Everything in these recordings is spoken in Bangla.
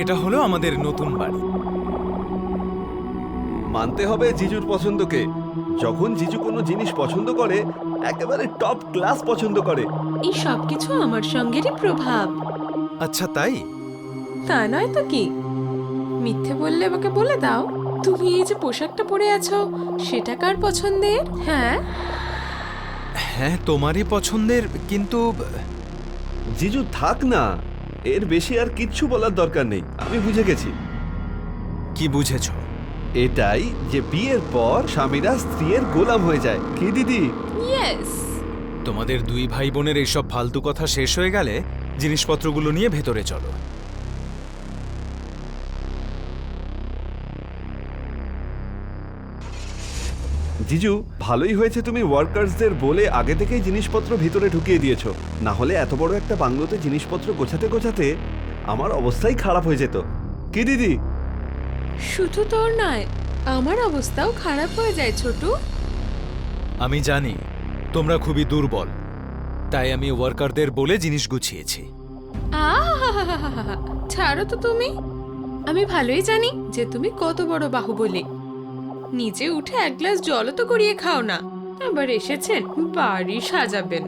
এটা হলো আমাদের নতুন বাড়ি। মানতে হবে জিজুর পছন্দকে। যখন জিজু কোনো জিনিস পছন্দ করে একেবারে টপ ক্লাস পছন্দ করে। এই সব কিছু আমার সঙ্গেরই প্রভাব। আচ্ছা তাই? তা নয় তো কি? মিথ্যে বললে আমাকে বলে দাও। তুমি এই যে পোশাকটা পরে আছো সেটা কার পছন্দের? হ্যাঁ? হ্যাঁ তোমারই পছন্দের কিন্তু জিজু থাক না। এর বেশি আর কিচ্ছু বলার দরকার নেই। আমি বুঝে গেছি। কি বুঝেছ? এটাই যে বিয়ের পর স্বামীরা স্ত্রীর গোলাম হয়ে যায়। কি দিদি? ইয়েস। তোমাদের দুই ভাই বোনের এইসব ফালতু কথা শেষ হয়ে গেলে জিনিসপত্রগুলো নিয়ে ভেতরে চলো। জিজু ভালোই হয়েছে তুমি ওয়ার্কার্সদের বলে আগে থেকেই জিনিসপত্র ভিতরে ঢুকিয়ে দিয়েছ। না হলে এত বড় একটা বাংলোতে জিনিসপত্র গোছাতে গোছাতে আমার অবস্থাই খারাপ হয়ে যেত। কি দিদি? শুধু তোর নয় আমার অবস্থাও খারাপ হয়ে যায় ছোটু। আমি জানি তোমরা খুবই দুর্বল তাই আমি ওয়ার্কারদের বলে জিনিস গুছিয়েছি। ছাড়ো তো তুমি। আমি ভালোই জানি যে তুমি কত বড় বাহুবলী নিচে উঠে এক গ্লাস জলও তো করিয়ে খাও না। আবার এসেছেন বাড়ি সাজাবেন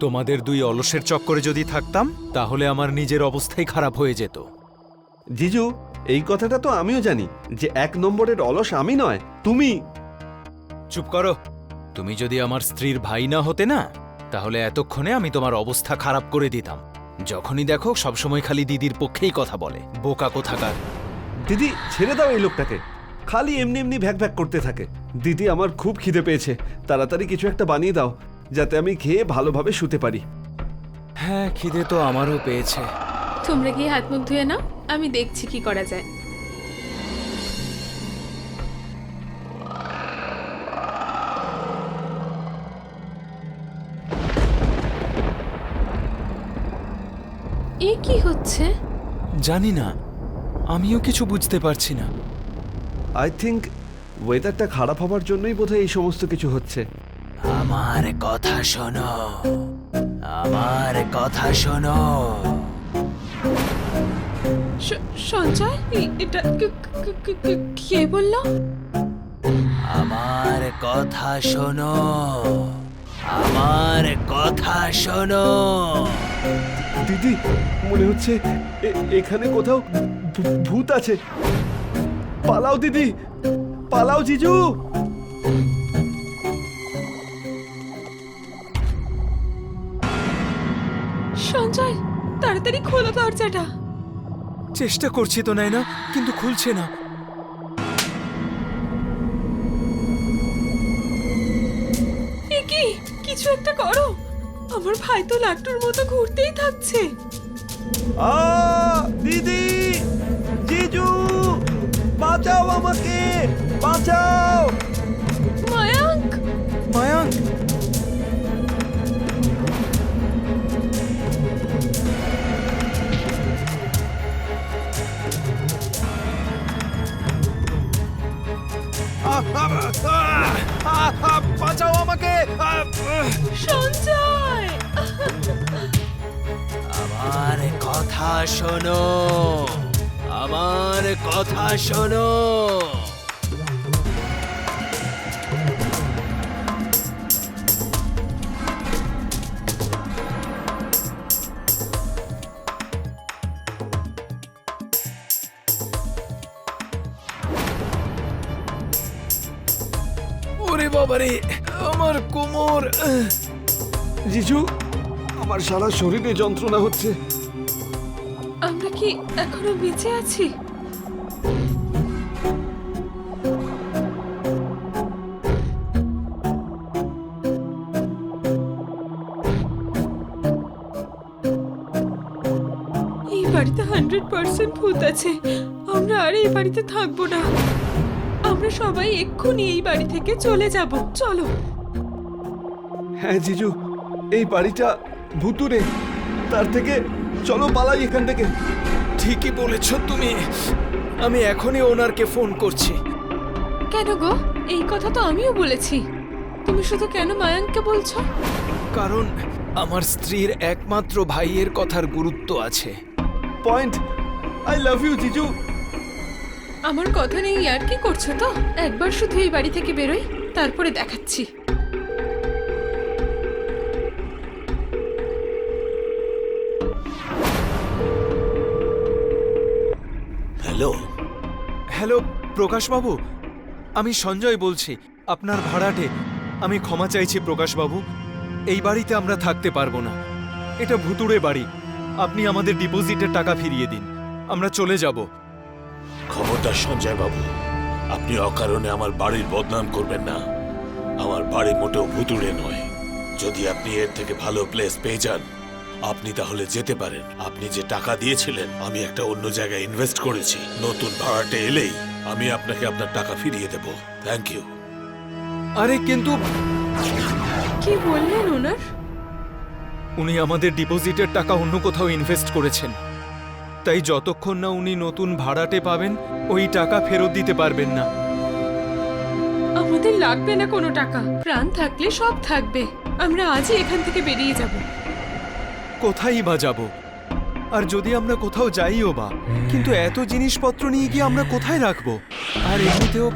তোমাদের দুই অলসের চক্করে যদি থাকতাম তাহলে আমার নিজের অবস্থাই খারাপ হয়ে যেত। জিজু এই কথাটা তো আমিও জানি যে এক নম্বরের অলস আমি নয় তুমি। চুপ করো। তুমি যদি আমার স্ত্রীর ভাই না হতে না তাহলে এতক্ষণে আমি তোমার অবস্থা খারাপ করে দিতাম। যখনই দেখো সবসময় খালি দিদির পক্ষেই কথা বলে বোকা কোথাকার। দিদি ছেড়ে দাও এই লোকটাকে। খালি এমনি এমনি ভ্যাক ভ্যাক করতে থাকে। দিদি আমার খুব খিদে পেয়েছে। তাড়াতাড়ি কিছু একটা বানিয়ে দাও যাতে আমি খেয়ে ভালোভাবে শুতে পারি। হ্যাঁ খিদে তো আমারও পেয়েছে। তোমরা গিয়ে হাত মুখ ধুয়ে নাও? আমি দেখছি কি করা যায়। এ কি হচ্ছে? জানি না। আমিও কিছু বুঝতে পারছি না। আই থিঙ্ক ওয়েদারটা খারাপ হবার জন্যই বোধহয় এই সমস্ত কিছু হচ্ছে। আমার কথা শোনো। আমার কথা শোনো। সঞ্জয় এটা কে বলল? আমার কথা শোনো। আমার কথা শোনো। দিদি মনে হচ্ছে এখানে কোথাও ভূত আছে। পালাও দিদি পালাও জিজু। সঞ্জয় তাড়াতাড়ি খোলো দরজাটা। চেষ্টা করছি তো নাই না কিন্তু খুলছে না। কি? কিছু একটা করো। আমার ভাই তো লাট্টুর মতো ঘুরতেই থাকছে। আ দিদি জিজু। বাঁচাও আমাকে বাঁচাও। মায়াঙ্ক মায়াঙ্ক কথা শোনো। ওরে বাবারে, আমার কোমর! জিজু, আমার সারা শরীরে যন্ত্রণা হচ্ছে। আমরা কি এখনও বেঁচে আছি? এই বাড়িতে হান্ড্রেড পার্সেন্ট ভূত আছে। আমরা আর এই বাড়িতে থাকব না। আমরা সবাই এক্ষুনি এই বাড়ি থেকে চলে যাব। চলো। হ্যাঁ জিজু এই বাড়িটা ভুতুরে তার থেকে চলো পালাই এখান থেকে। ঠিকই বলেছ তুমি। আমি এখনই ওনারকে ফোন করছি। কেন গো? এই কথা তো আমিও বলেছি। তুমি শুধু কেন মায়াঙ্ককে বলছো? কারণ আমার স্ত্রীর একমাত্র ভাইয়ের কথার গুরুত্ব আছে। পয়েন্ট আই লাভ ইউ জিজু আমার কথা নেই আর কি করছ তো? একবার শুধু এই বাড়ি থেকে বেরোই তারপরে দেখাচ্ছি। হ্যালো। হ্যালো প্রকাশবাবু। আমি সঞ্জয় বলছি আপনার ভাড়াটে। আমি ক্ষমা চাইছি প্রকাশবাবু। এই বাড়িতে আমরা থাকতে পারব না। এটা ভুতুড়ে বাড়ি। আপনি আমাদের ডিপোজিটের টাকা ফিরিয়ে দিন। আমরা চলে যাব। খবরদার সঞ্জয় বাবু আপনি অকারণে আমার বাড়ির বদনাম করবেন না। আমার বাড়ি মোটেও ভুতুড়ে নয়। যদি আপনি এর থেকে ভালো প্লেস পেয়ে যান আপনি তাহলে যেতে পারেন। আপনি যে টাকা দিয়েছিলেন আমি একটা অন্য জায়গায় ইনভেস্ট করেছি। নতুন ভাড়াটে এলেই আমি আপনাকে আপনার টাকা ফিরিয়ে দেব। থ্যাংক ইউ আরে কিন্তু কি বললেন ওনার? উনি আমাদের ডিপোজিটের টাকা অন্য কোথাও ইনভেস্ট করেছেন। তাই যতক্ষণ না উনি নতুন ভাড়াটে পাবেন ওই টাকা ফেরত দিতে পারবেন না। আমাদের লাগবে না কোনো টাকা। প্রাণ থাকলে সব থাকবে। আমরা আজই এখান থেকে বেরিয়ে যাব। কোথায় বা যাব? আর যদি আমরা কোথাও যাইও বা কিন্তু এত জিনিসপত্র নিয়ে গিয়ে আমরা কোথায় রাখব? আর এমনিতেও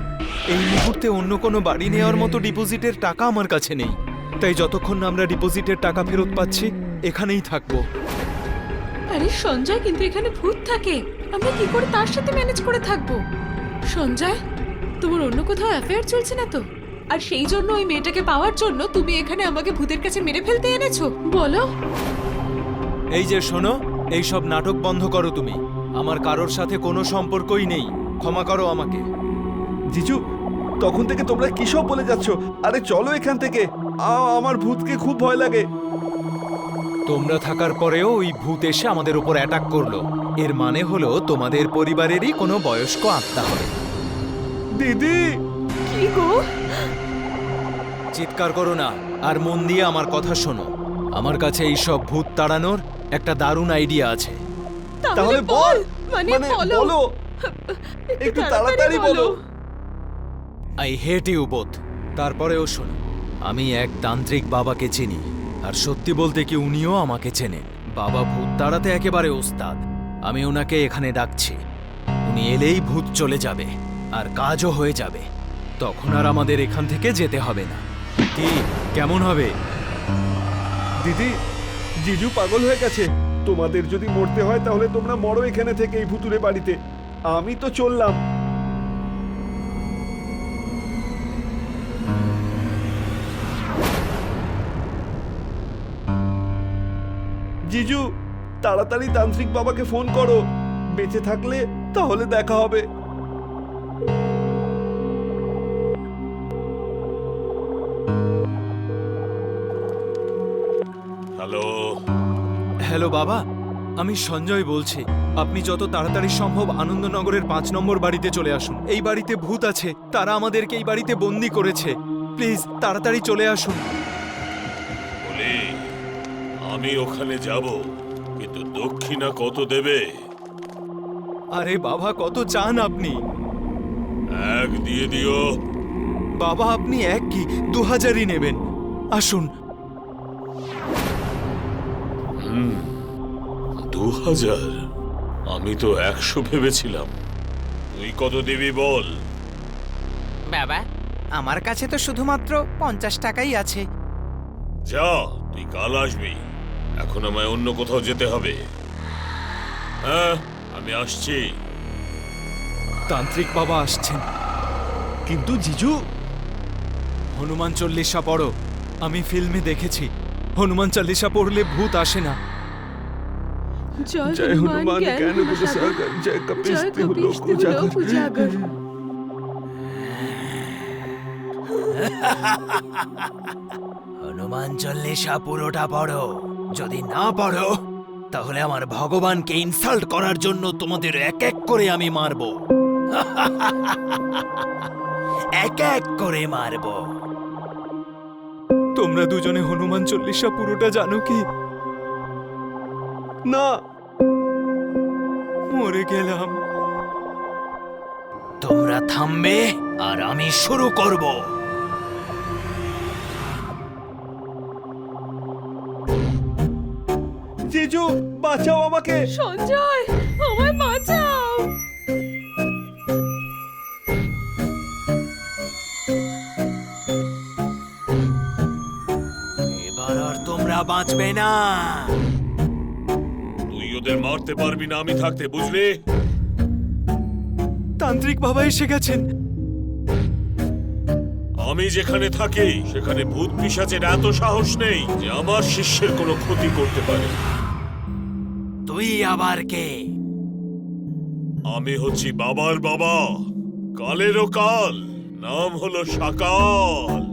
এই মুহূর্তে অন্য কোনো বাড়ি নেওয়ার মতো ডিপোজিটের টাকা আমার কাছে নেই। তাই যতক্ষণ না আমরা ডিপোজিটের টাকা ফেরত পাচ্ছি এখানেই থাকব। আরে সঞ্জয় কিন্তু এখানে ভূত থাকে। আমরা কি করে তার সাথে ম্যানেজ করে থাকব? সঞ্জয় তোমার অন্য কোথাও অ্যাফেয়ার চলছে না তো? আর সেই জন্য ওই মেয়েটাকে পাওয়ার জন্য তুমি এখানে আমাকে ভূতের কাছে মেরে ফেলতে এনেছো। বলো। এই যে শোনো এই সব নাটক বন্ধ করো তুমি। আমার কারোর সাথে কোনো সম্পর্কই নেই। ক্ষমা করো আমাকে। জিজু তখন থেকে তোমরা কি সব বলে যাচ্ছ? আরে চলো এখান থেকে। আমার ভূতকে খুব ভয় লাগে। তোমরা থাকার পরেও ওই ভূত এসে আমাদের উপর অ্যাটাক করল। এর মানে হলো তোমাদের পরিবারেরই কোনো বয়স্ক আত্মা হবে। দিদি! কি গো? চিৎকার করো না আর মন দিয়ে আমার কথা শোনো। আমার কাছে এই সব ভূত তাড়ানোর একটা দারুণ আইডিয়া আছে। তাহলে বল মানে মানে বলো। বলো! একটু তাড়াতাড়ি বলো! আই হেট ইউ বোথ তারপরেও শোনো। আমি এক তান্ত্রিক বাবাকে চিনি, আর সত্যি বলতে কি উনিও আমাকে চেনেন। বাবা ভূত তাড়াতে একেবারে ওস্তাদ। আমি ওনাকে এখানে ডাকছি। উনি এলেই ভূত চলে যাবে, আর কাজও হয়ে যাবে। তখন আর আমাদের এখান থেকে যেতে হবে না। কি, কেমন হবে? দিদি, জিজু পাগল হয়ে গেছে। তোমাদের যদি মরতে হয় তাহলে তোমরা মরো এখানে থেকে এই ভুতুরে বাড়িতে। আমি তো চললাম। জিজু তাড়াতাড়ি তান্ত্রিক বাবাকে ফোন করো। বেঁচে থাকলে তাহলে দেখা হবে। হ্যালো। হ্যালো বাবা আমি সঞ্জয় বলছি। আপনি যত তাড়াতাড়ি সম্ভব আনন্দনগরের পাঁচ নম্বর বাড়িতে চলে আসুন। এই বাড়িতে ভূত আছে তারা আমাদেরকে এই বাড়িতে বন্দি করেছে। প্লিজ তাড়াতাড়ি চলে আসুন। আমি ওখানে যাব কিন্তু দক্ষিণা কত দেবে? আরে বাবা কত চান আপনি? এক দিয়ে দিও। বাবা আপনি এক কি? দু হাজারই নেবেন। আসুন। দু হাজার। আমি তো একশো ভেবেছিলাম। তুই কত দিবি বল? বাবা আমার কাছে তো শুধুমাত্র পঞ্চাশ টাকাই আছে। যা তুই কাল আসবি। এখন আমায় অন্য কোথাও যেতে হবে। হ্যাঁ আমি আসছি। তান্ত্রিক বাবা আসছেন। কিন্তু জিজু হনুমান চল্লিশা পড়ো। আমি ফিল্মে দেখেছি। হনুমান চল্লিশা পড়লে ভূত আসে না। জয় হনুমান জ্ঞান বুঝ জয় কপিস্তি লোক উজাগর। হনুমান চল্লিশা পুরোটা পড়ো। যদি না পারো তাহলে আমার ভগবানকে ইনসাল্ট করার জন্য তোমাদের এক এক করে আমি মারব। এক এক করে মারব। তোমরা দুজনে হনুমান চল্লিশা পুরোটা জানো কি? না মরে গেলাম। তোমরা থামবে আর আমি শুরু করব। জিজু বাঁচাও আমাকে। সঞ্জয় আমায় বাঁচাও। এবার আর তোমরা বাঁচবে না। তুই ওদের মারতে পারবি না আমি থাকতে বুঝলি? তান্ত্রিক বাবা এসে গেছেন। আমি যেখানে থাকি সেখানে ভূত পিসাচের এত সাহস নেই যে আমার শিষ্যের কোনো ক্ষতি করতে পারে। তুই আবার কে? আমি হচ্ছি বাবার বাবা কালেরও কাল নাম হলো সাকাল।